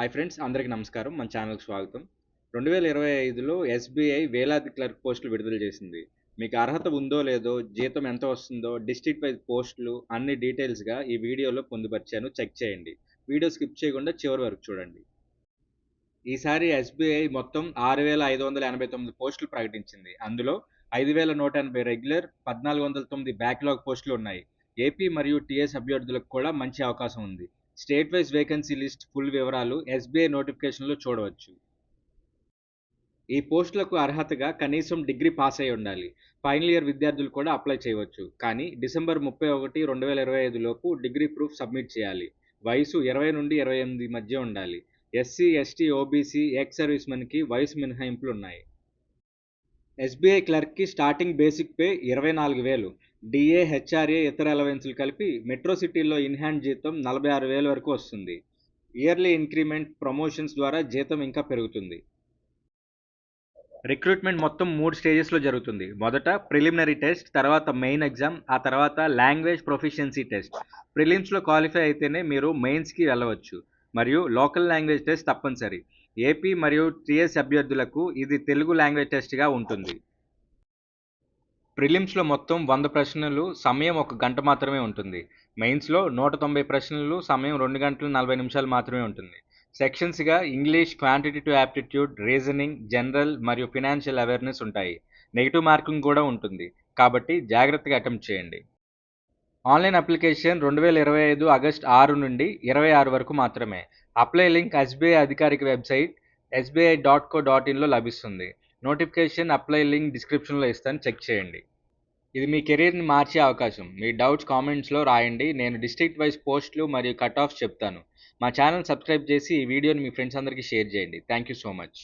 Hi friends అందరికీ నమస్కారం. మన ఛానల్కి స్వాగతం. రెండు వేల ఇరవై ఐదులో ఎస్బీఐ వేలాది క్లర్క్ పోస్టులు విడుదల చేసింది. మీకు అర్హత ఉందో లేదో జీతం ఎంత వస్తుందో డిస్ట్రిక్ట్ వైజ్ పోస్టులు అన్ని డీటెయిల్స్గా ఈ వీడియోలో పొందుపరిచాను. చెక్ చేయండి. వీడియో స్కిప్ చేయకుండా చివరి వరకు చూడండి. ఈసారి ఎస్బీఐ మొత్తం ఆరు వేల ఐదు వందల ఎనభై తొమ్మిది పోస్టులు ప్రకటించింది. అందులో ఐదు వేల నూట ఎనభై రెగ్యులర్ పద్నాలుగు వందల తొమ్మిది బ్యాక్లాగ్ పోస్టులు ఉన్నాయి. ఏపీ మరియు టీఎస్ అభ్యర్థులకు కూడా మంచి అవకాశం ఉంది. State wise vacancy list full వివరాలు ఎస్బీఐ నోటిఫికేషన్లో చూడవచ్చు. ఈ పోస్టులకు అర్హతగా కనీసం డిగ్రీ పాస్ అయి ఉండాలి. ఫైనల్ ఇయర్ విద్యార్థులు కూడా అప్లై చేయవచ్చు. కానీ డిసెంబర్ ముప్పై ఒకటి రెండు వేల ఇరవై ఐదులోపు డిగ్రీ ప్రూఫ్ సబ్మిట్ చేయాలి. వయసు ఇరవై నుండి ఇరవై ఎనిమిది మధ్య ఉండాలి. ఎస్సీ ఎస్టీ ఓబీసీ ఎక్స్ సర్వీస్మెన్కి వయసు మినహాయింపులు ఉన్నాయి. ఎస్బీఐ క్లర్క్కి స్టార్టింగ్ బేసిక్ పే ఇరవై నాలుగు వేలు. డిఏ హెచ్ఆర్ఏ ఇతర అలవెన్సులు కలిపి మెట్రో సిటీలో ఇన్హ్యాండ్ జీతం నలభై ఆరు వేల వరకు వస్తుంది. ఇయర్లీ ఇంక్రిమెంట్ ప్రమోషన్స్ ద్వారా జీతం ఇంకా పెరుగుతుంది. రిక్రూట్మెంట్ మొత్తం మూడు స్టేజెస్లో జరుగుతుంది. మొదట ప్రిలిమినరీ టెస్ట్ తర్వాత మెయిన్ ఎగ్జామ్ ఆ తర్వాత లాంగ్వేజ్ ప్రొఫిషియన్సీ టెస్ట్. ప్రిలిమ్స్లో క్వాలిఫై అయితేనే మీరు మెయిన్స్కి వెళ్ళవచ్చు. మరియు లోకల్ లాంగ్వేజ్ టెస్ట్ తప్పనిసరి. ఏపీ మరియు టీఎస్ అభ్యర్థులకు ఇది తెలుగు లాంగ్వేజ్ టెస్ట్గా ఉంటుంది. ప్రిలిమ్స్లో మొత్తం వంద ప్రశ్నలు సమయం ఒక గంట మాత్రమే ఉంటుంది. మెయిన్స్లో నూట తొంభై ప్రశ్నలు సమయం రెండు గంటలు నలభై నిమిషాలు మాత్రమే ఉంటుంది. సెక్షన్స్గా English quantitative aptitude reasoning general మరియు ఫినాన్షియల్ అవేర్నెస్ ఉంటాయి. నెగిటివ్ మార్కింగ్ కూడా ఉంటుంది. కాబట్టి జాగ్రత్తగా అటెంప్ట్ చేయండి. ఆన్లైన్ అప్లికేషన్ రెండు వేల ఇరవై ఐదు ఆగస్ట్ ఆరు నుండి ఇరవై ఆరు వరకు మాత్రమే. అప్లై లింక్ ఎస్బీఐ అధికారిక website SBI dot co dot ఇన్లో లభిస్తుంది. నోటిఫికేషన్ అప్లై లింక్ డిస్క్రిప్షన్లో ఇస్తాను. చెక్ చేయండి. ఇది మీ కెరీర్ని మార్చే అవకాశం. మీ డౌట్స్ కామెంట్స్లో రాయండి. నేను డిస్ట్రిక్ట్ వైజ్ పోస్టులు మరియు కట్ ఆఫ్స్ చెప్తాను. మా ఛానల్ సబ్స్క్రైబ్ చేసి ఈ వీడియోని మీ ఫ్రెండ్స్ అందరికీ షేర్ చేయండి. Thank you so much.